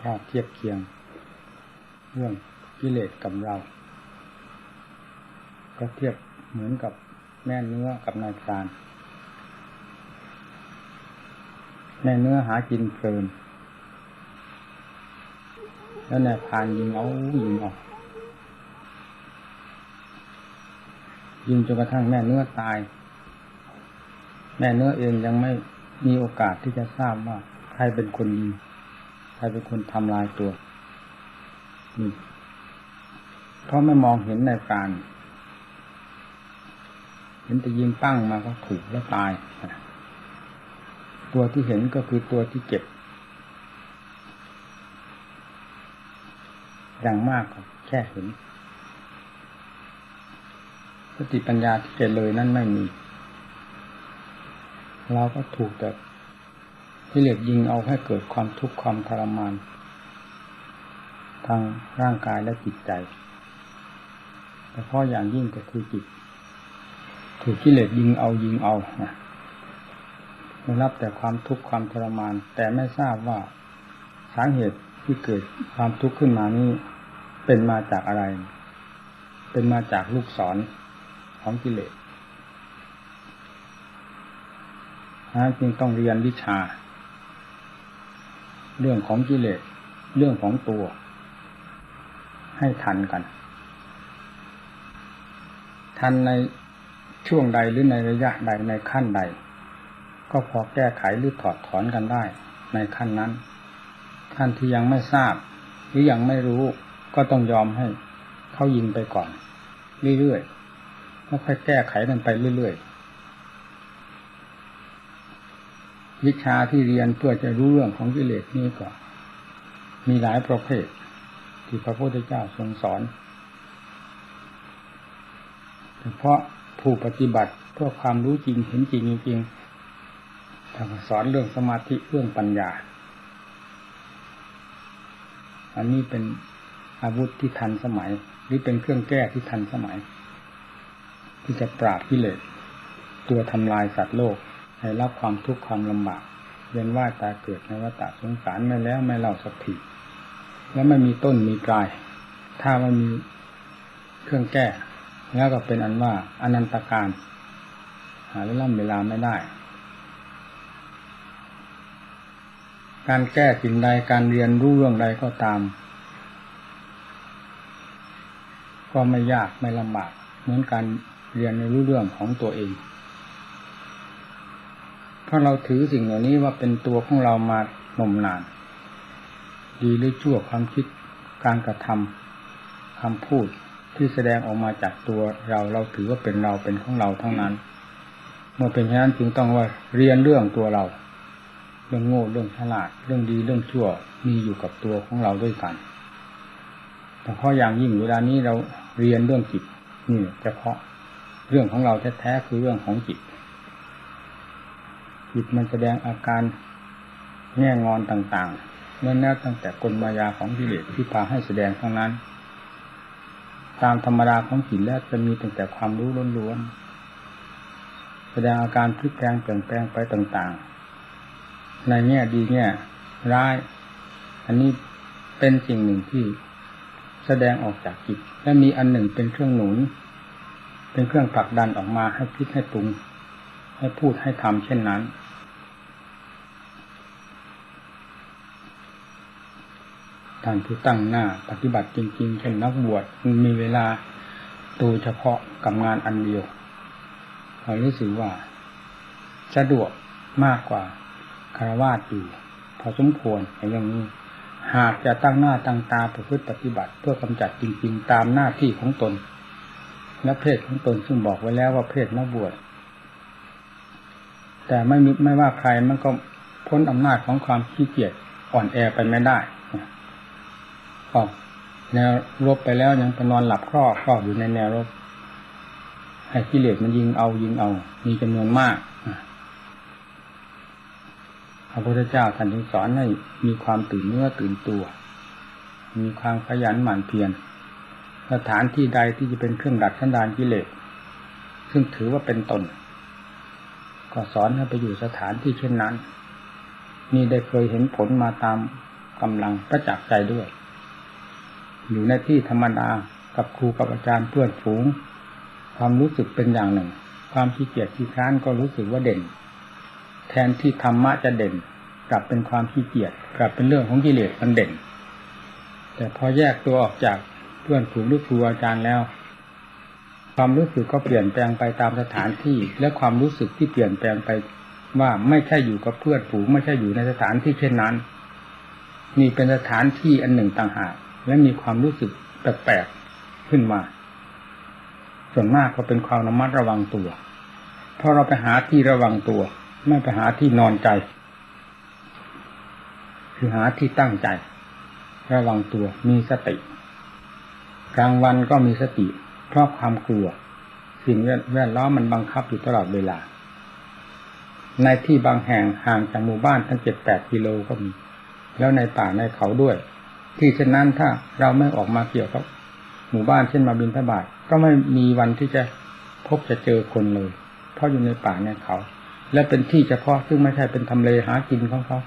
ข้อเทียบเคียง เรื่องกิเลสกับเรา ก็เทียบเหมือนกับแม่เนื้อกับนายพรานแม่เนื้อหากินเพลินแล้วนายพรานยิงเอายิงเอายิงจนกระทั่งแม่เนื้อตาย แม่เนื้อเองยังไม่มีโอกาสที่จะทราบว่าใครเป็นคนยิง ครเป็นคนทำลายตัวเพราะไม่มองเห็นในการ เห็นแต่ยิงปั้งมาก็ถูกแล้วตาย ตัวที่เห็นก็คือตัวที่เจ็บ อย่างมากแค่เห็นสติปัญญาที่เกิดเลยนั่นไม่มี เราก็ถูกแต่ ที่เลือยิงเอาให้เกิดความทุกข์ความทรมานทางร่างกายและจิตใจแต่พราะอย่างยิ่งก็คือจิต ถูกกิเลสยิงเอายิงเอาได้รับแต่ความทุกข์ความทรมาน แต่ไม่ทราบว่าสาเหตุที่เกิดความทุกข์ขึ้นมานี้เป็นมาจากอะไร เป็นมาจากลูกศรของกิเลสจึงต้องเรียนวิชา เรื่องของกิเลสเรื่องของตัว ให้ทันกัน ทันในช่วงใดหรือในระยะใดในขั้นใด ก็พอแก้ไขหรือถอดถอนกันได้ ในขั้นนั้นท่านที่ยังไม่ทราบ หรือยังไม่รู้ก็ต้องยอมให้เขายิงไปก่อน เรื่อยๆแล้วค่อยแก้ไขกันไปเรื่อยๆ วิชาที่เรียนเพื่อจะรู้เรื่องของกิเลสนี้ก็ มีหลายประเภท ที่พระพุทธเจ้าทรงสอนเฉพาะผู้ปฏิบัติเพื่อความรู้จริงเห็นจริงจริงท่านสอนเรื่องสมาธิเรื่องปัญญา อันนี้เป็นอาวุธที่ทันสมัย หรือเป็นเครื่องแก้ที่ทันสมัย ที่จะปราบกิเลสตัวทำลายสัตว์โลก ให้รับความทุกข์ความลำบากเวียนว่ายตายเกิดในวัฏสงสารไม่แล้วไม่เล่าสักทีแล้วไม่มีต้นมีปลาย ถ้ามันมีเครื่องแก้ แล้วก็เป็นอันว่าอนันตการ หาเวลาเวลาไม่ได้ การแก้สิ่งใดการเรียนรู้เรื่องใดก็ตาม ก็ไม่ยากไม่ลำบากเหมือนการเรียนในรู้เรื่องของตัวเอง เพราะเราถือสิ่งเหล่านี้ว่าเป็นตัวของเรามานมนาน ดีหรือชั่วความคิดการกระทำคำพูดที่แสดงออกมาจากตัวเราเราถือว่าเป็นเราเป็นของเราทั้งนั้น เมื่อเป็นเช่นนั้นจึงต้องว่าเรียนเรื่องตัวเรา เรื่องโง่เรื่องฉลาด เรื่องดีเรื่องชั่วมีอยู่กับตัวของเราด้วยกันแต่เพราะอย่างยิ่งเวลานี้เราเรียนเรื่องจิตนี่เฉพาะเรื่องของเราแท้ๆคือเรื่องของจิต จิตมันแสดงอาการแง่งอนต่างๆนั่นแน่ตั้งแต่กลมายาของกิเลสที่พาให้แสดงทั้งนั้น ตามธรรมดาของจิตแล้วจะมีตั้งแต่ความรู้ล้วนๆแสดงอาการพลิกแปลงเปลี่ยนแปลงไปต่างๆ ในแง่ดีแง่ร้าย อันนี้เป็นสิ่งหนึ่งที่แสดงออกจากจิตและมีอันหนึ่งเป็นเครื่องหนุน เป็นเครื่องผลักดันออกมาให้คิดให้ปรุง ให้พูดให้ทำเช่นนั้น ท่านผู้ตั้งหน้าปฏิบัติจริง ๆ เช่นนักบวชมีเวลาโดยเฉพาะกับงานอันเดียวเรารู้สึกว่า สะดวกมากกว่าคารวาสอยู่พอสมควรในเรื่องนี้ หากจะตั้งหน้าตั้งตาประพฤติปฏิบัติ เพื่อกำจัดจริง ๆ ตามหน้าที่ของตนและเพศของตนซึ่งบอกไว้แล้วว่าเพศนักบวช แต่ไม่มีไม่ว่าใครมันก็พ้นอำนาจของความขี้เกียจอ่อนแอไปไม่ได้ออกแนวรบไปแล้วยังไปนอนหลับครอบครอบอยู่ในแนวรบให้กิเลสมันยิงเอายิงเอา มีจำนวนมากพระพุทธเจ้าท่านจึงสอนให้มีความตื่นเนื้อตื่นตัว มีความขยันหมั่นเพียรสถานที่ใดที่จะเป็นเครื่องดัดสันดานกิเลสซึ่งถือว่าเป็นตน ก็สอนให้ไปอยู่สถานที่เช่นนั้น นี่ได้เคยเห็นผลมาตามกำลังประจักษ์ใจด้วย อยู่ในที่ธรรมดากับครูกับอาจารย์เพื่อนฝูง ความรู้สึกเป็นอย่างหนึ่ง ความขี้เกียจขี้ค้านก็รู้สึกว่าเด่น แทนที่ธรรมะจะเด่น กลับเป็นความขี้เกียจกลับเป็นเรื่องของกิเลสมันเด่น แต่พอแยกตัวออกจากเพื่อนฝูงหรือครูอาจารย์แล้ว ความรู้สึกก็เปลี่ยนแปลงไปตามสถานที่ และความรู้สึกที่เปลี่ยนแปลงไปว่าไม่ใช่อยู่กับเพื่อนฝูงไม่ใช่อยู่ในสถานที่เช่นนั้นนี่เป็นสถานที่อันหนึ่งต่างหากและมีความรู้สึกแปลกๆขึ้นมา ส่วนมากก็เป็นความระมัดระวังตัวเพราะเราไปหาที่ระวังตัว ไม่ไปหาที่นอนใจ คือหาที่ตั้งใจ ระวังตัวมีสติ กลางวันก็มีสติ เพราะความกลัว สิ่งแวดล้อมมันบังคับอยู่ตลอดเวลา ในที่บางแห่งห่างจากหมู่บ้านทั้งเจ็ดแปดกิโลก็มี แล้วในป่าในเขาด้วย ที่เช่นนั้นถ้าเราไม่ออกมาเกี่ยวกับหมู่บ้านเช่นมาบินทบาทก็ไม่มีวันที่จะพบจะเจอคนเลย เพราะอยู่ในป่าในเขา และเป็นที่เฉพาะซึ่งไม่ใช่เป็นทำเลหากินของเขา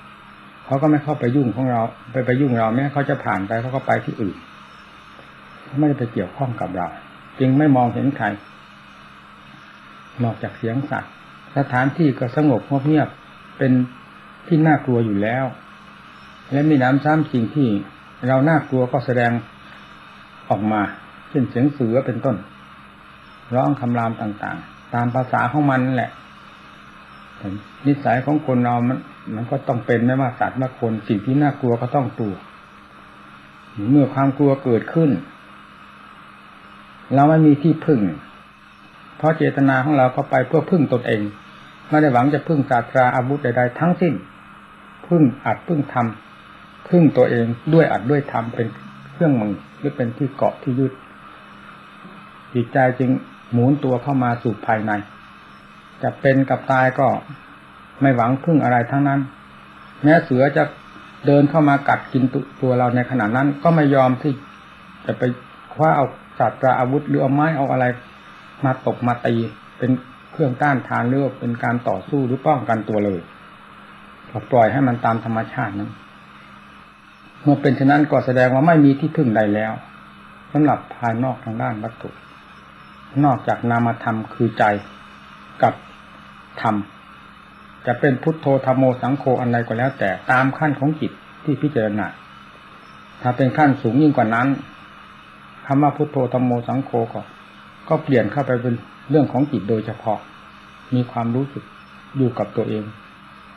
เขาก็ไม่เข้าไปยุ่งของเรา ไปไปยุ่งเราแม้เขาจะผ่านไปเขาก็ไปที่อื่น ไม่ได้ไปเกี่ยวข้องกับเรา จึงไม่มองเห็นใครนอกจากเสียงสัตว์สถานที่ก็สงบเงียบเป็นที่น่ากลัวอยู่แล้ว และมีน้ำซ้ำสิ่งที่เราน่ากลัวก็แสดงออกมาเช่นเสียงเสือเป็นต้น ร้องคำรามต่างๆ ตามภาษาของมันนั่นแหละ นิสัยของคนเรามัน มันก็ต้องเป็นไม่ว่าสัตว์ว่าคนสิ่งที่น่ากลัวก็ต้องตัวเมื่อความกลัวเกิดขึ้น เราไม่มีที่พึ่ง เพราะเจตนาของเราก็ไปเพื่อพึ่งตนเอง ไม่ได้หวังจะพึ่งศาสตราอาวุธใดๆทั้งสิ้น พึ่งอัดพึ่งทำพึ่งตัวเองด้วยอัดด้วยทำเป็นเครื่องมือหรือเป็นที่เกาะที่ยึดจิตใจจึงหมุนตัวเข้ามาสู่ภายใน จะเป็นกับตายก็ไม่หวังพึ่งอะไรทั้งนั้น แม้เสือจะเดินเข้ามากัดกินตัวเราในขณะนั้น ก็ไม่ยอมที่จะไปคว้าเอาาสตราอาวุธหรือเอาไม้เอาอะไร มาตกมาตีเป็นเครื่องต้านทานหรือเป็นการต่อสู้หรือป้องกันตัวเลยปล่อยให้มันตามธรรมชาตินั้น เมื่อเป็นเช่นนั้นก็แสดงว่าไม่มีที่พึ่งใดแล้วสำหรับภายนอกทางด้านวัตถุ นอกจากนามธรรมคือใจกับธรรมจะเป็นพุทโธธรรมโมสังโฆอะไรก็แล้ว แต่ตามขั้นของจิตที่พิจารณาถ้าเป็นขั้นสูงยิ่งกว่านั้น คำว่าพุทโธธรรมโมสังโฆก็ ก็เปลี่ยนเข้าไปเป็นเรื่องของจิตโดยเฉพาะ มีความรู้สึกอยู่กับตัวเอง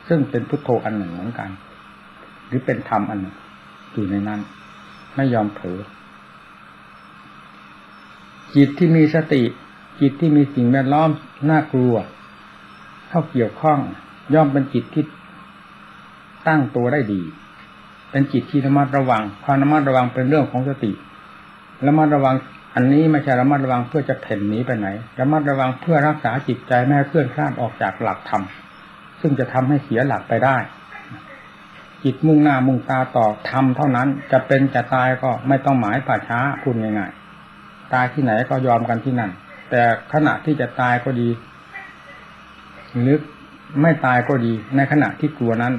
ซึ่งเป็นพุทโธอันหนึ่งเหมือนกัน หรือเป็นธรรมอันหนึ่งอยู่ในนั้น ไม่ยอมเผลอจิตที่มีสติ จิตที่มีสิ่งแวดล้อมน่ากลัว เข้าเกี่ยวข้องย่อมเป็นจิตที่ตั้งตัวได้ดี เป็นจิตที่ระมัดระวังความระมัดระวังเป็นเรื่องของสติ ระมัดระวังอันนี้ไม่ใช่ระมัดระวังเพื่อจะเพ่นหนีไปไหน ระมัดระวังเพื่อรักษาจิตใจไม่ให้เคลื่อนคลาดออกจากหลักธรรม ซึ่งจะทำให้เสียหลักไปได้ จิตมุ่งหน้ามุ่งตาต่อธรรมเท่านั้น จะเป็นจะตายก็ไม่ต้องหมายป่าช้าพูดง่ายๆ ตายที่ไหนก็ยอมกันที่นั่น แต่ขณะที่จะตายก็ดี หรือไม่ตายก็ดี ในขณะที่กลัวนั้น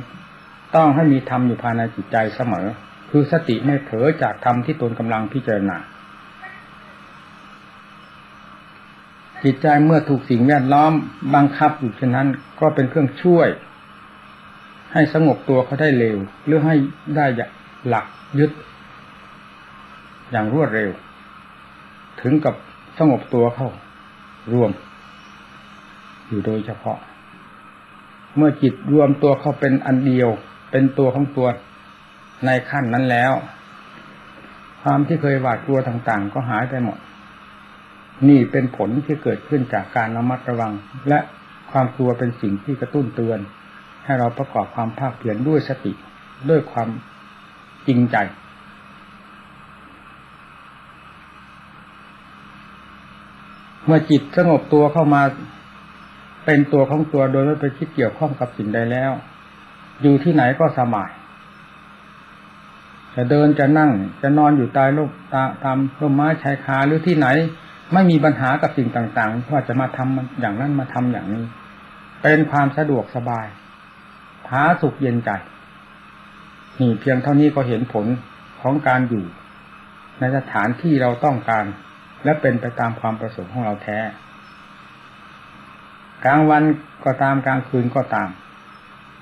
ต้องให้มีธรรมอยู่ภายในจิตใจเสมอ คือสติไม่เผลอจากธรรมที่ตนกำลังพิจารณาจิตใจเมื่อถูกสิ่งแวดล้อมบังคับอยู่เช่นนั้นก็เป็นเครื่องช่วย ให้สงบตัวเขาได้เร็ว หรือให้ได้หลักยึด อย่างรวดเร็ว ถึงกับสงบตัวเข้ารวม อยู่โดยเฉพาะ เมื่อจิตรวมตัวเข้าเป็นอันเดียว เป็นตัวของตัว ในขั้นนั้นแล้ว ความที่เคยหวาดกลัวต่าง ๆ ก็หายไปหมด นี่เป็นผลที่เกิดขึ้นจากการระมัดระวัง และความกลัวเป็นสิ่งที่กระตุ้นเตือน ให้เราประกอบความภาคเพียรด้วยสติด้วยความจริงใจเมื่อจิตสงบตัวเข้ามาเป็นตัวของตัวโดยไม่ไปคิดเกี่ยวข้องกับสิ่งใดแล้ว อยู่ที่ไหนก็สบาย จะเดินจะนั่งจะนอนอยู่ใต้ร่มตาตามร่มไม้ชายคาหรือที่ไหน ไม่มีปัญหากับสิ่งต่างๆว่าจะมาทำอย่างนั้นมาทำอย่างนี้ เป็นความสะดวกสบายผาสุขเย็นใจนี่เพียงเท่านี้ก็เห็นผลของการอยู่ ในสถานที่เราต้องการ และเป็นไปตามความประสงค์ของเราแท้ กลางวันก็ตามกลางคืนก็ตาม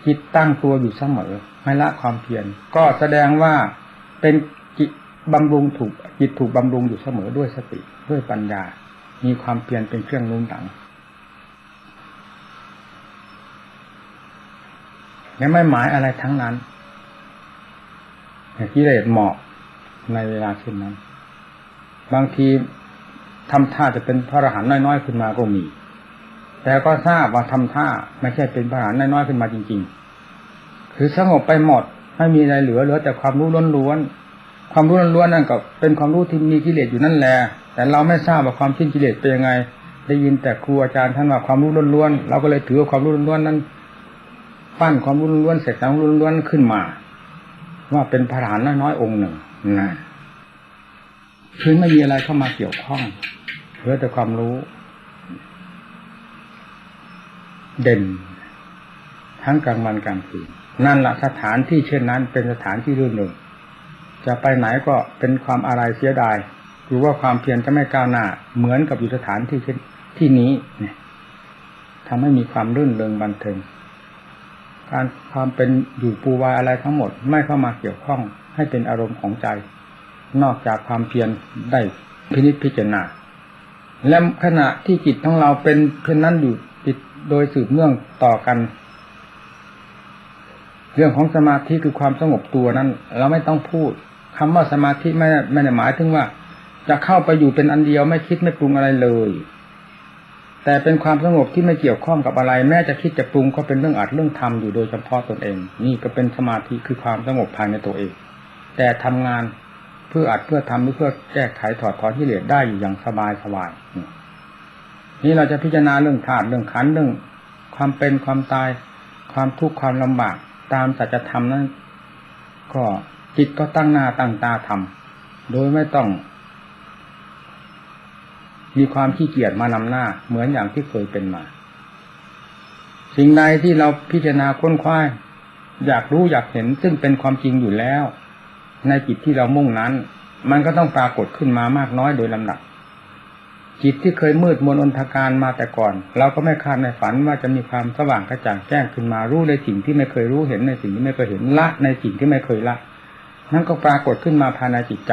จิตตั้งตัวอยู่เสมอ ไม่ละความเพียรก็แสดงว่า เป็นจิตบำรุงถูกจิตถูกบำรุงอยู่เสมอด้วยสติด้วยปัญญา มีความเพียรเป็นเครื่องนุ่นหลังและไม่หมายอะไรทั้งนั้นกิเลสเหมาะในเวลาเช่นนั้น บางทีทำท่าจะเป็นพระอรหันต์น้อยๆขึ้นมาก็มี แต่ก็ทราบว่าทำท่าไม่ใช่เป็นพระอรหันต์น้อยๆขึ้นมาจริง ๆ คือสงบไปหมด ไม่มีอะไรเหลือเหลือแต่ความรู้ล้วนๆความรู้ล้วนๆนั่นก็เป็นความรู้ที่มีกิเลสอยู่นั่นแหละแต่เราไม่ทราบว่าความสิ้นกิเลสเป็นยังไง ได้ยินแต่ครูอาจารย์ท่านว่าความรู้ล้วนๆเราก็เลยถือว่าความรู้ล้วนๆนั้นปั้นความรู้ล้วนๆเสร็จความรู้ล้วนๆขึ้นมา ว่าเป็นพระหันต์น้อยๆองค์หนึ่งนะคือไม่มีอะไรเข้ามาเกี่ยวข้องเหลือแต่ความรู้ เด่น ทั้งกลางวันกลางคืน นั่นแหละสถานที่เช่นนั้นเป็นสถานที่รื่นเริงจะไปไหนก็เป็นความอะไรเสียดายหรือว่าความเพียรจะไม่ก้าวหน้าเหมือนกับอยู่สถานที่เช่นที่นี้เนี่ยทำให้มีความรื่นเริงบันเทิงการความเป็นอยู่ปูวายอะไรทั้งหมดไม่เข้ามาเกี่ยวข้องให้เป็นอารมณ์ของใจ นอกจากความเพียรได้พินิจพิจารณาและขณะที่จิตของเราเป็นเช่นนั้นอยู่จิตโดยสืบเนื่องต่อกัน เรื่องของสมาธิคือความสงบตัวนั้น เราไม่ต้องพูดคำว่าสมาธิไม่ไม่ได้หมายถึงว่า จะเข้าไปอยู่เป็นอันเดียวไม่คิดไม่ปรุงอะไรเลย แต่เป็นความสงบที่ไม่เกี่ยวข้องกับอะไร แม้จะคิดจะปรุงก็เป็นเรื่องอัดเรื่องทำอยู่โดยเฉพาะตนเอง นี่ก็เป็นสมาธิคือความสงบภายในตัวเอง แต่ทำงานเพื่ออัดเพื่อทำหรือเพื่อแก้ไขถอดถอนที่เหลือได้อยู่อย่างสบายสบายนี่เราจะพิจารณาเรื่องธาตุเรื่องขันเรื่อง ความเป็นความตาย ความทุกข์ความลำบาก ตามสัจธรรมนั้น ก็จิตก็ตั้งหน้าตั้งตาทำโดยไม่ต้อง มีความขี้เกียจมานำหน้า เหมือนอย่างที่เคยเป็นมา สิ่งใดที่เราพิจารณาค้นคว้าอยากรู้อยากเห็นซึ่งเป็นความจริงอยู่แล้ว ในจิตที่เรามุ่งนั้น มันก็ต้องปรากฏขึ้นมามากน้อยโดยลำดับ จิตที่เคยมืดมนอนทการมาแต่ก่อน เราก็ไม่คาดในฝันว่าจะมีความสว่างกระจ่างแจ้งขึ้นมารู้ในสิ่งที่ไม่เคยรู้เห็นในสิ่งที่ไม่เคยเห็นละในสิ่งที่ไม่เคยละนั่นก็ปรากฏขึ้นมาภายในจิตใจ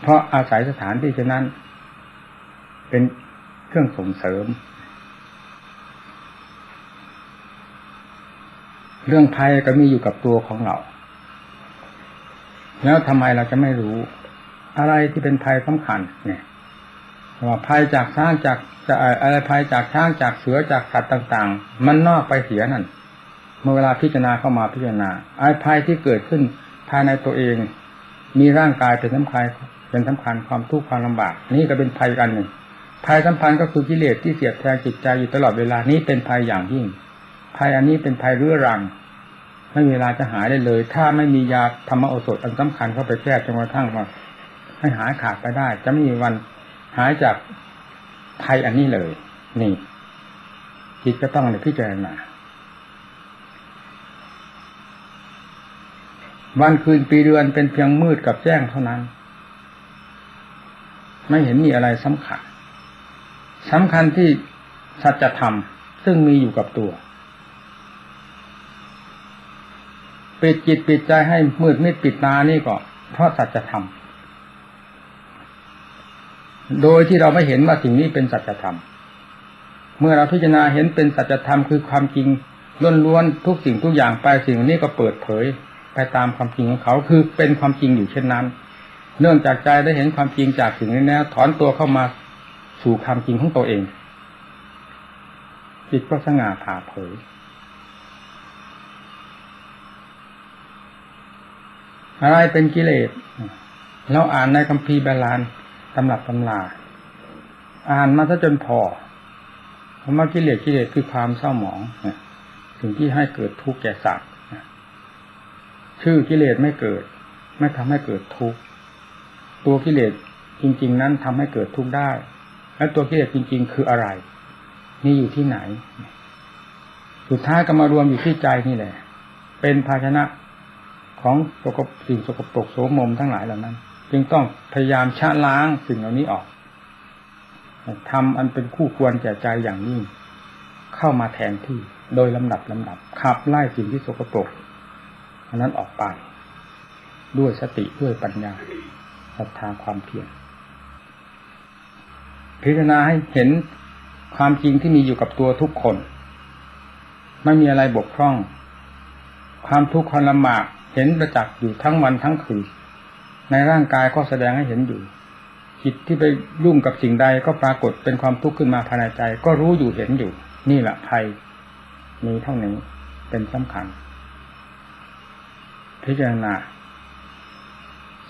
เพราะอาศัยสถานที่เช่นนั้น เป็นเครื่องส่งเสริม เรื่องภัยก็มีอยู่กับตัวของเรา แล้วทำไมเราจะไม่รู้ อะไรที่เป็นภัยสำคัญเนี่ย ว่าภัยจากช้างจากจะอะไรภัยจากช้างจากเสือจากสัตว์ต่าง ๆ มันนอกไปเสียนั่นเมื่อเวลาพิจารณาเข้ามาพิจารณาไอ้ภัยที่เกิดขึ้นภายในตัวเอง มีร่างกายเป็นสำคัญเป็นสำคัญความทุกข์ความลำบาก นี่ก็เป็นภัยกันหนึ่งภัยสำคัญก็คือกิเลสที่เสียดแทงจิตใจอยู่ตลอดเวลานี้เป็นภัยอย่างยิ่ง ภัยอันนี้เป็นภัยเรื้อรังไม่มีเวลาจะหายได้เลย ถ้าไม่มียาธรรมโอสถอันสำคัญเข้าไปแก้จนกระทั่งว่าให้หายขาดไปได้ จะไม่มีวัน หายจากภัยอันนี้เลย นี่จิตก็ต้องพิจารณาวันคืนปีเดือนเป็นเพียงมืดกับแจ้งเท่านั้น ไม่เห็นมีอะไรสำคัญสำคัญที่สัจธรรมซึ่งมีอยู่กับตัวปิดจิตปิดใจให้มืดมิดปิดตานี่ก็เพราะสัจธรรม โดยที่เราไม่เห็นว่าสิ่งนี้เป็นสัจธรรม เมื่อเราพิจารณาเห็นเป็นสัจธรรมคือความจริงล้วนๆทุกสิ่งทุกอย่างไปสิ่งนี้ก็เปิดเผยไปตามความจริงของเขาคือเป็นความจริงอยู่เช่นนั้น เนื่องจากใจได้เห็นความจริงจากสิ่งนี้แล้วถอนตัวเข้ามาสู่ความจริงของตัวเอง จิตก็สง่าผ่าเผย อะไรเป็นกิเลสเราอ่านในคัมภีร์บาลาน ตำรับตำลาอ่านมาซะจนพอคำว่ากิเลสกิเลสคือความเศร้าหมองสิ่งที่ให้เกิดทุกข์แก่สัตว์ชื่อกิเลสไม่เกิด ไม่ทำให้เกิดทุกข์ตัวกิเลสจริง ๆ นั้นทำให้เกิดทุกข์ได้ และตัวกิเลสจริง ๆ คืออะไร นี่อยู่ที่ไหน สุดท้ายก็มารวมอยู่ที่ใจนี่แหละ เป็นภาชนะของสกปรกสิ่งสกปรกโสมมทั้งหลายเหล่านั้น จึงต้องพยายามชะล้างสิ่งเหล่านี้ออกทำอันเป็นคู่ควรแก่ใจอย่างยิ่งเข้ามาแทนที่โดยลำดับลำดับขับไล่สิ่งที่สกปรกอันนั้นออกไป ด้วยสติด้วยปัญญาศรัทธาความเพียรพิจารณาให้เห็นความจริงที่มีอยู่กับตัวทุกคน ไม่มีอะไรบกพร่อง ความทุกข์ความลำบากเห็นประจักษ์อยู่ทั้งวันทั้งคืน ในร่างกายก็แสดงให้เห็นอยู่ จิตที่ไปยุ่งกับสิ่งใดก็ปรากฏเป็นความทุกข์ขึ้นมาภายในใจ ก็รู้อยู่เห็นอยู่ นี่แหละภัยมีเท่านี้เป็นสำคัญ พิจารณา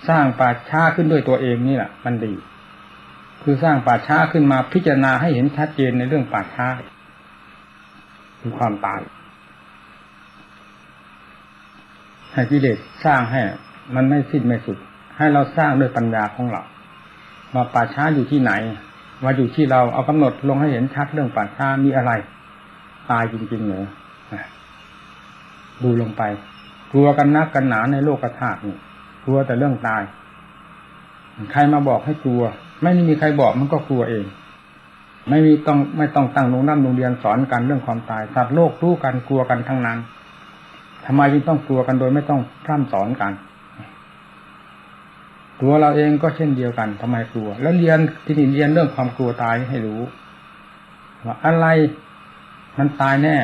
สร้างป่าช้าขึ้นด้วยตัวเองนี่แหละมันดี คือสร้างป่าช้าขึ้นมาพิจารณาให้เห็นชัดเจนในเรื่องป่าช้าคือความตายให้กิเลสสร้างให้มันไม่สิ้นไม่สุด ให้เราสร้างด้วยปัญญาของเราว่าป่าช้าอยู่ที่ไหนว่าอยู่ที่เราเอากำหนดลงให้เห็นชัดเรื่องป่าช้ามีอะไร ตายจริงๆเหรอดูลงไปกลัวกันนักกันหนาในโลกธาตุนี่กลัวแต่เรื่องตาย ใครมาบอกให้กลัว ไม่มีใครบอกมันก็กลัวเอง ไม่มีต้องไม่ต้องตั้งโรงน้ำโรงเรียนสอนกันเรื่องความตายสัตว์โลกรู้กันกลัวกันทั้งนั้นทำไมจึงต้องกลัวกันโดยไม่ต้องพร่ำสอนกัน ตัวเราเองก็เช่นเดียวกันทำไมกลัว แล้วเรียนที่นี่เรียนเรื่องความกลัวตายให้รู้ว่าอะไรมันตายแน่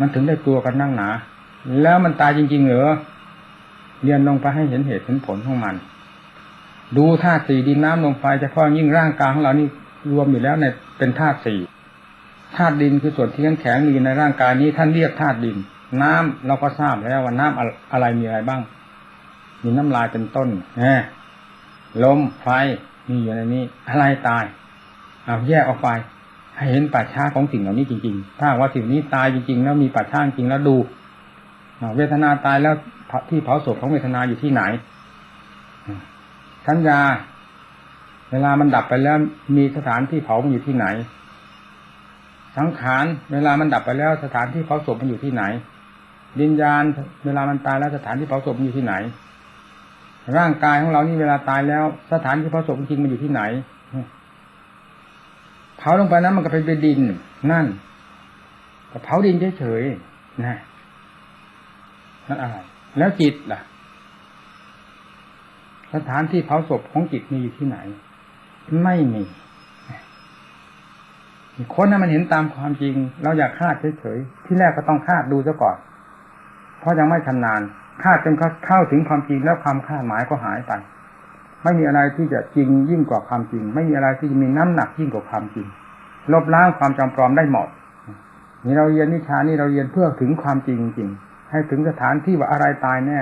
มันถึงได้กลัวกันนั่งหนา แล้วมันตายจริง ๆ เหรอเรียนลงไปให้เห็นเหตุเห็นผลของมัน ดูธาตุสี่ดินน้ำลมไฟเฉพาะยิ่งร่างกายของเรานี่รวมอยู่แล้วในเป็นธาตุสี่ธาตุดินคือส่วนที่แข็งๆมีในร่างกายนี้ท่านเรียกธาตุดิน น้ำเราก็ทราบแล้วว่าน้ำอะไรมีอะไรบ้าง มีน้ำลายเป็นต้นแหมลมไฟมีอยู่ในนี้ อะไรตายเอาแยกออกไป ให้เห็นป่าช้าของสิ่งเหล่านี้จริงๆ ถ้าว่าสิ่งนี้ตายจริงๆ แล้วมีป่าช้าจริงแล้วดูเวทนาตายแล้วที่เผาศพของเวทนาอยู่ที่ไหนสัญญา เวลามันดับไปแล้วมีสถานที่เผามันอยู่ที่ไหน สังขารเวลามันดับไปแล้วสถานที่เผาศพมันอยู่ที่ไหนวิญญาณเวลามันตายแล้วสถานที่เผาศพมันอยู่ที่ไหน ร่างกายของเรานี่เวลาตายแล้ว สถานที่เผาศพจริงมันอยู่ที่ไหนเผาลงไปนั้นมันก็เป็นดิน นั่นก็เผาดินเฉยๆนะนั่นอะไรแล้วจิตล่ะ สถานที่เผาศพของจิตมีอยู่ที่ไหน ไม่มีคนนั้นมันเห็นตามความจริง เราอยากคาดเฉยๆที่แรกก็ต้องคาดดูซะก่อน เพราะยังไม่ชำนาญ คาดจนเข้าถึงความจริงแล้วความคาดหมายก็หายไป ไม่มีอะไรที่จะจริงยิ่งกว่าความจริง ไม่มีอะไรที่จะมีน้ำหนักยิ่งกว่าความจริง ลบล้างความจำปลอมได้หมดนี่เราเรียนวิชานี่เราเรียนเพื่อถึงความจริงจริง ให้ถึงสถานที่ว่าอะไรตายแน่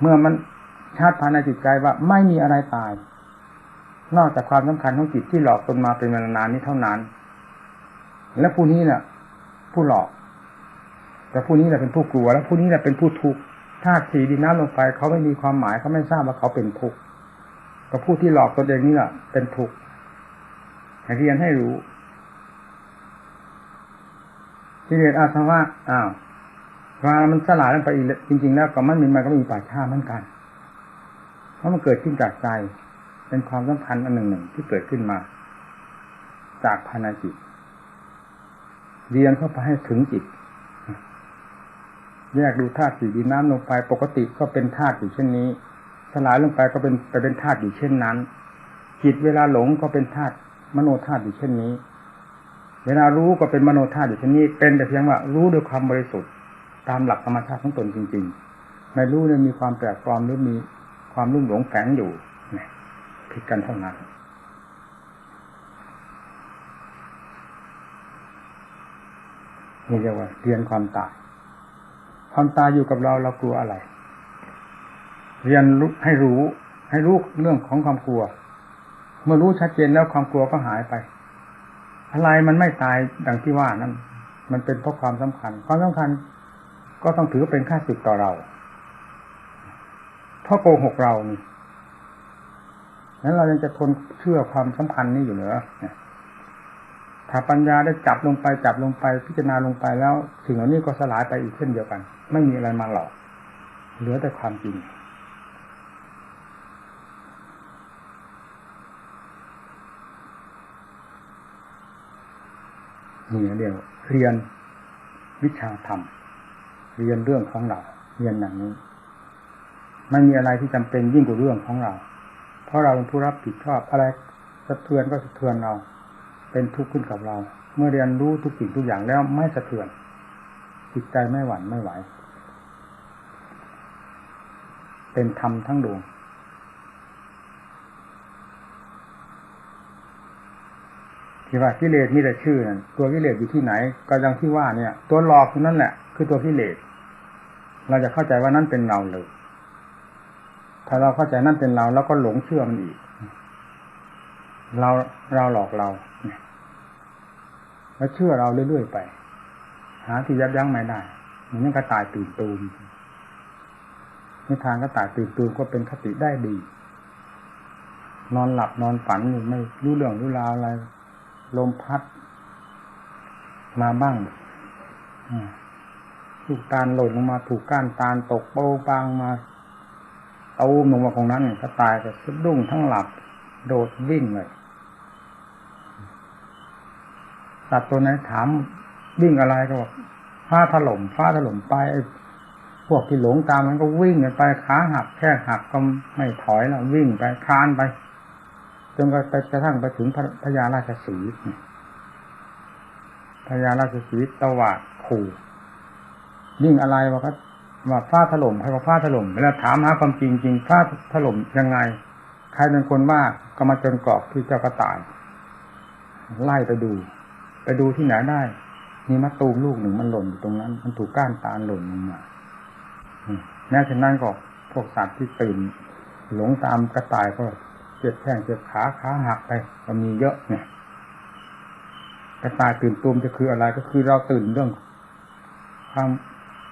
เมื่อมันชาติภายในจิตใจว่าไม่มีอะไรตาย นอกจากความสำคัญของจิตที่หลอกตนมาเป็นเวลานานนี้เท่านั้น และผู้นี้เนี่ยผู้หลอก แต่ผู้นี้แหละเป็นผู้กลัว และผู้นี้แหละเป็นผู้ทุกข์ ธาตุสีดินน้ำลมไฟเขาไม่มีความหมายเขาไม่ทราบว่าเขาเป็นทุกข์ก็ผู้ที่หลอกตนเองนี่แหละเป็นทุกข์เรียนให้รู้ที่เรียนอาสวะอ้าวเวลามันสลายลงไปอีกจริง ๆ แล้วก็มันมีมันก็มีป่าชาเหมือนกัน เพราะมันเกิดขึ้นจากใจ เป็นความสำคัญอันหนึ่งหนึ่งที่เกิดขึ้นมา จากภายในจิต เรียนเข้าไปให้ถึงจิต แยกดูธาตุสี่ดินน้ำลงไปปกติก็เป็นธาตุอยู่เช่นนี้ สลายลงไปก็เป็นไปเป็นธาตุอยู่เช่นนั้น จิตเวลาหลงก็เป็นธาตุมโนธาตุอยู่เช่นนี้ เวลารู้ก็เป็นมโนธาตุอยู่เช่นนี้ เป็นแต่เพียงว่ารู้ด้วยความบริสุทธิ์ตามหลักธรรมชาติของตนจริงๆไม่รู้เนี่ยมีความแปลกปลอมหรือมีความรุ่มหลงแฝงอยู่ผิดกันเท่านั้นนี่เรียกว่าเรียนความตาย ความตายอยู่กับเราเรากลัวอะไร เรียนรู้ให้รู้ ให้รู้เรื่องของความกลัว เมื่อรู้ชัดเจนแล้วความกลัวก็หายไป อะไรมันไม่ตายดังที่ว่านั้น มันเป็นเพราะความสำคัญ ความสำคัญก็ต้องถือเป็นค่าศึกต่อเราเพราะโกหกเรานี่นั้นเรายังจะทนเชื่อความสำคัญนี้อยู่เหรอถ้าปัญญาได้จับลงไปจับลงไปพิจารณาลงไปแล้วสิ่งเหล่านี้ก็สลายไปอีกเช่นเดียวกัน ไม่มีอะไรมาหลอกเหลือแต่ความจริง นี่เรียกเรียนวิชาธรรม เรียนเรื่องของเรา เรียนอย่างนี้ไม่มีอะไรที่จำเป็นยิ่งกว่าเรื่องของเรา เพราะเราเป็นผู้รับผิดชอบอะไรสะเทือนก็สะเทือนเรา เป็นทุกข์ขึ้นกับเรา เมื่อเรียนรู้ทุกสิ่งทุกอย่างแล้วไม่สะเทือนจิตใจไม่หวั่นไม่ไหว เป็นธรรมทั้งดวง ที่ว่ากิเลสมีแต่ชื่อนั่นตัวกิเลสอยู่ที่ไหน ก็ยังที่ว่าเนี่ย ตัวหลอกนั่นแหละ คือตัวกิเลสเราจะเข้าใจว่านั่นเป็นเราเลย ถ้าเราเข้าใจนั่นเป็นเราแล้วก็หลงเชื่อมันอีก เราเราหลอกเราแล้วเชื่อเราเรื่อยๆไป หาที่ยับยั้งไม่ได้เหมันยังกระต่ายตื่นตูม นิทานกระต่ายตื่นตูมก็เป็นคติได้ดี นอนหลับนอนฝันอยู่ไม่รู้เรื่องรู้ราวอะไร ลมพัด มาบ้างถูกตาลหล่นลงมาถูกก้านตาลตกโป้ปางมาเอาลงมาของนั้นก็ตายก็สะดุ้งทั้งหลับ โดดวิ่งเลยสัตว์ตัวนั้นถามวิ่งอะไรก็บอกฟ้าถล่มฟ้าถล่มไป พวกที่หลงตามมันก็วิ่งไปขาหักแค่หักก็ไม่ถอยแล้ววิ่งไปคลานไป จนกระทั่งไปถึงพระยาราชสีพระยาราชสีตวาดขู่ยิ่งอะไรวะครับว่าฟ้าถล่มใครว่าฟ้าถล่มเวลาถามหาความจริงจริงฟ้าถล่มยังไง ใครเป็นคนว่าก็มาจนกรอบที่เจ้ากระต่าย ไล่ไปดู ไปดูที่ไหนได้ มีมะตูมลูกหนึ่งมันหล่นอยู่ตรงนั้น มันถูกก้านตาลหล่นลงมา แม้ฉะนั้นก็พวกสัตว์ที่ตื่น หลงตามกระต่ายก็เจ็บแข้งเจ็บขาขาหักไปก็มีเยอะเนี่ยกระต่ายตื่นตูมจะคืออะไรก็คือเราตื่นเรื่อง ความ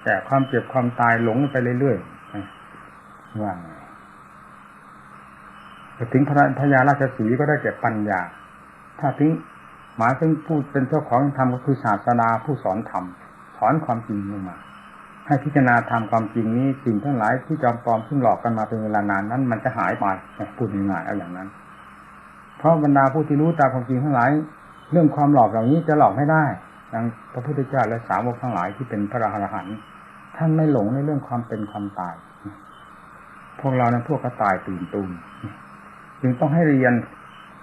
แก่ความเจ็บความตายหลงไปเรื่อยๆว่าไงถึงพระพญาราชสีก็ได้แก่ปัญญา ถ้าถึงหมายถึงผู้เป็นเจ้าของธรรมก็คือศาสนาผู้สอนธรรมสอนความจริงลงมา ให้พิจารณาธรรมความจริงนี้สิ่งทั้งหลายที่จอมปลอมซึ่งหลอกกันมาเป็นเวลานานนั้น มันจะหายไปพูดง่ายๆเอาอย่างนั้น เพราะบรรดาผู้ที่รู้ตามความจริงทั้งหลาย เรื่องความหลอกเหล่านี้จะหลอกไม่ได้ดังพระพุทธเจ้าและสาวกทั้งหลายที่เป็นพระอรหันต์ท่านไม่หลงในเรื่องความเป็นความตาย พวกเรานั้นพวกกระต่ายตื่นตูมจึงต้องให้เรียน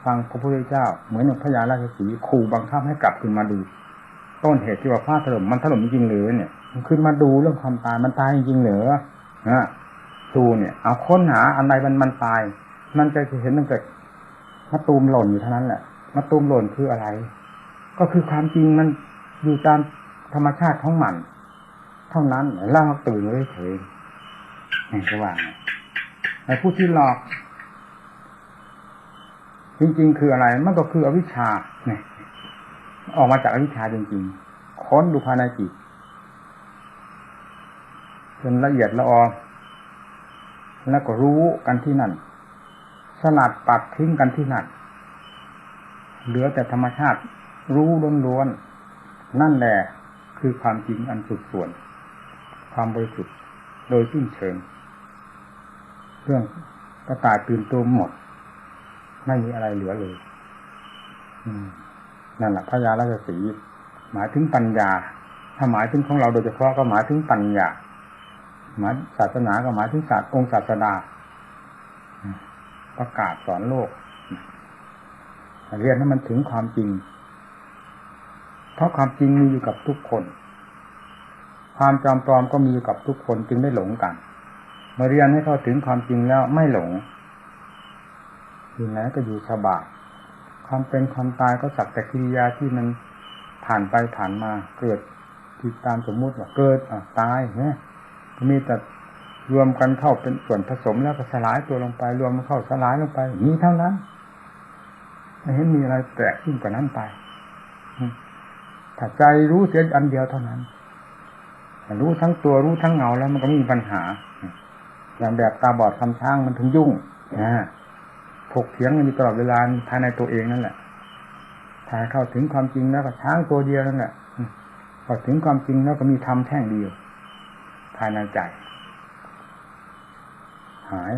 ฟังพระพุทธเจ้า เหมือนพระยาราชสีขู่บังคับให้กลับขึ้นมาดู ต้นเหตุที่ว่าฟ้าถล่มมันถล่มจริงหรือเนี่ยมันขึ้นมาดูเรื่องความตายมันตายจริงหรือนะดูเนี่ย เอาค้นหาอันใดมันมันตาย มันจะเห็นมันเกิดมะตูมหล่นอยู่เท่านั้นแหละมะตูมหล่นคืออะไร ก็คือความจริงมันอยู่ตามธรรมชาติของมัน เท่านั้นล่าตื่นเลยเฉยนี่ก็ว่าไอ้ผู้ที่หลอก จริง ๆ คืออะไร มันก็คืออวิชชาเนี่ย ออกมาจากอวิชชาจริงๆ ค้นดูภายในจิตจนละเอียดละออแล้วก็รู้กันที่นั่น สลัดปัดทิ้งกันที่นั่น เหลือแต่ธรรมชาติรู้ล้วนๆ นั่นแหละคือความจริงอันสุดส่วน ความบริสุทธิ์โดยสิ้นเชิง เรื่องกระต่ายตื่นตัวหมด ไม่มีอะไรเหลือเลย นั่นแหละพระยาราชสีหมายถึงปัญญา ถ้าหมายถึงของเราโดยเฉพาะก็หมายถึงปัญญา หมายศาสนาก็หมายถึงศาสตร์องค์ศาสดา ประกาศสอนโลก เรียนให้มันถึงความจริง เพราะความจริงมีอยู่กับทุกคน ความจอมปลอมก็มีอยู่กับทุกคนจึงได้หลงกันมื่อเรียนให้เข้าถึงความจริงแล้วไม่หลงอยู่ไหนก็อยู่สบาย ความเป็นความตายก็สักแต่กิริยาที่มันผ่านไปผ่านมาเกิดติดตามสมมุติว่าเกิดอะตายเนี่ยมีแต่รวมกันเข้าเป็นส่วนผสมแล้วก็สลายตัวลงไป รวมมันเข้าสลายลงไปมีเท่านั้นไม่เห็นมีอะไรแปลกขึ้นกว่านั้นไปถ้าใจรู้เสียอันเดียวเท่านั้นรู้ทั้งตัวรู้ทั้งเงาแล้วมันก็มีปัญหา อย่างแบบตาบอดคำช้างมันถึงยุ่งนะ ถกเถียงกันอยู่ตลอดเวลาภายในตัวเองนั่นแหละถ้าเข้าถึงความจริงแล้วก็ช้างตัวเดียวนั่นแหละพอถึงความจริงแล้วก็มีธรรมแท่งเดียวภายในใจ หาย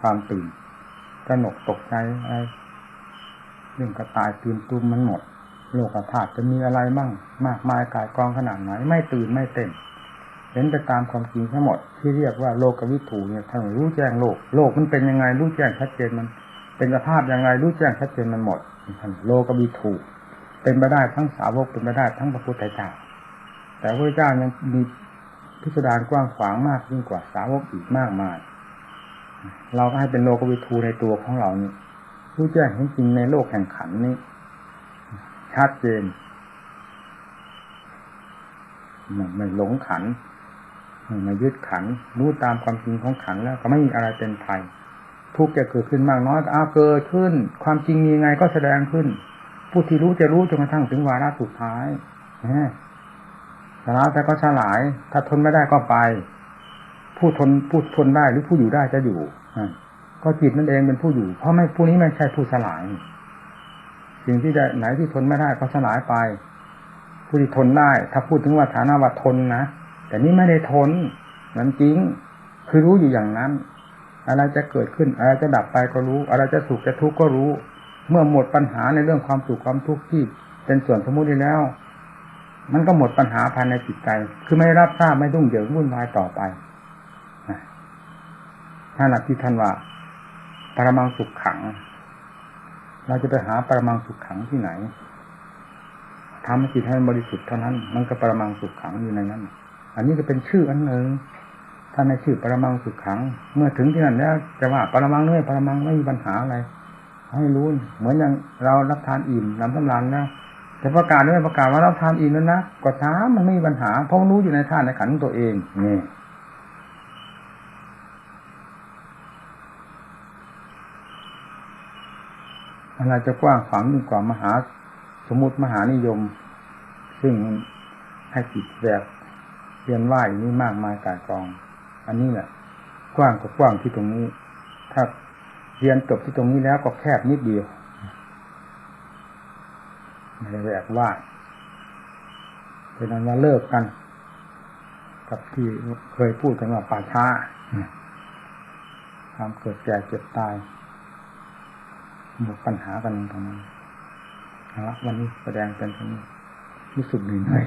ความตื่นกระหนกตกใจอะไรเรื่องกระต่ายตื่นตูมมันหมด โลกธาตุจะมีอะไรบ้างมากมายกายกองขนาดไหนไม่ตื่นไม่เต้นเห็นไปตามความจริงทั้งหมดที่เรียกว่าโลกวิถูเนี่ยท่านรู้แจ้งโลก โลกมันเป็นยังไงรู้แจ้งชัดเจนมัน เป็นสภาพยังไงรู้แจ้งชัดเจนมันหมดท่านโลกวิถูเป็นไปได้ทั้งสาวกเป็นไปได้ทั้งพระพุทธเจ้าแต่พระเจ้ายังมีพิสดารกว้างขวางมากยิ่งกว่าสาวกอีกมากมาย เราก็ให้เป็นโลกวิทูในตัวของเรานี่รู้แจ้งเห็นจริงในโลกแห่งขันนี้ชัดเจนไม่ไม่หลงขันไม่ยึดขัน รู้ตามความจริงของขันแล้วก็ไม่มีอะไรเป็นภัย ทุกข์จะเกิดขึ้นมากน้อยอ้าวเกิดขึ้น ความจริงมีไงก็แสดงขึ้น ผู้ที่รู้จะรู้จนกระทั่งถึงวาระสุดท้ายสลายแต่ก็สลาย ถ้าทนไม่ได้ก็ไป ผู้ทนผู้ทนได้หรือผู้อยู่ได้จะอยู่ก็จิตนั่นเองเป็นผู้อยู่ เพราะไม่ผู้นี้ไม่ใช่ผู้สลาย สิ่งที่จะไหนที่ทนไม่ได้ก็สลายไป ผู้ที่ทนได้ ถ้าพูดถึงว่าฐานะว่าทนนะแต่นี่ไม่ได้ทนนั้นจริง คือรู้อยู่อย่างนั้น อะไรจะเกิดขึ้น อะไรจะดับไปก็รู้ อะไรจะสุขจะทุกข์ก็รู้ เมื่อหมดปัญหาในเรื่องความสุขความทุกข์ที่เป็นส่วนสมมติแล้ว มันก็หมดปัญหาภายในจิตใจ คือไม่รับทราบไม่รุ่งเหยิงวุ่นวายต่อไปนั่นแหละที่ท่านว่าปรมังสุขขัง เราจะไปหาปรมังสุขขังที่ไหนทำให้จิตให้บริสุทธิ์เท่านั้น มันก็ปรมังสุขขังอยู่ในนั้น อันนี้ก็เป็นชื่ออันหนึ่ง ถ้าในชื่อปรมังสุขขัง เมื่อถึงที่นั่นแล้วจะว่าปรมังเนื่อยปรมังไม่มีปัญหาอะไร ให้รู้ เหมือนอย่างเรารับทานอิ่มน้ำสำรานนะแต่ประกาศด้วยประกาศว่ารับทานอิ่มแล้วนะก็ช้ามันไม่มีปัญหา เพราะรู้อยู่ในท่านในขันตัวเองนี่อะไรจะกว้างขวางยิ่งกว่ามหาสมุติมหานิยม ซึ่งให้จิตแบบเรียนว่าอย่างนี้มากมายกายกอง อันนี้แหละกว้างก็กว้างที่ตรงนี้ ถ้าเรียนจบที่ตรงนี้แล้วก็แคบนิดเดียวไม่ได้แบบว่าเป็นนั้นว่าเลิกกัน กับที่เคยพูดกันว่าป่าช้าความเกิดแก่เจ็บตายหมดปัญหากันตรงนั้นเอาละวันนี้แสดงเป็นรงนี้รู้สึกเหนื่อย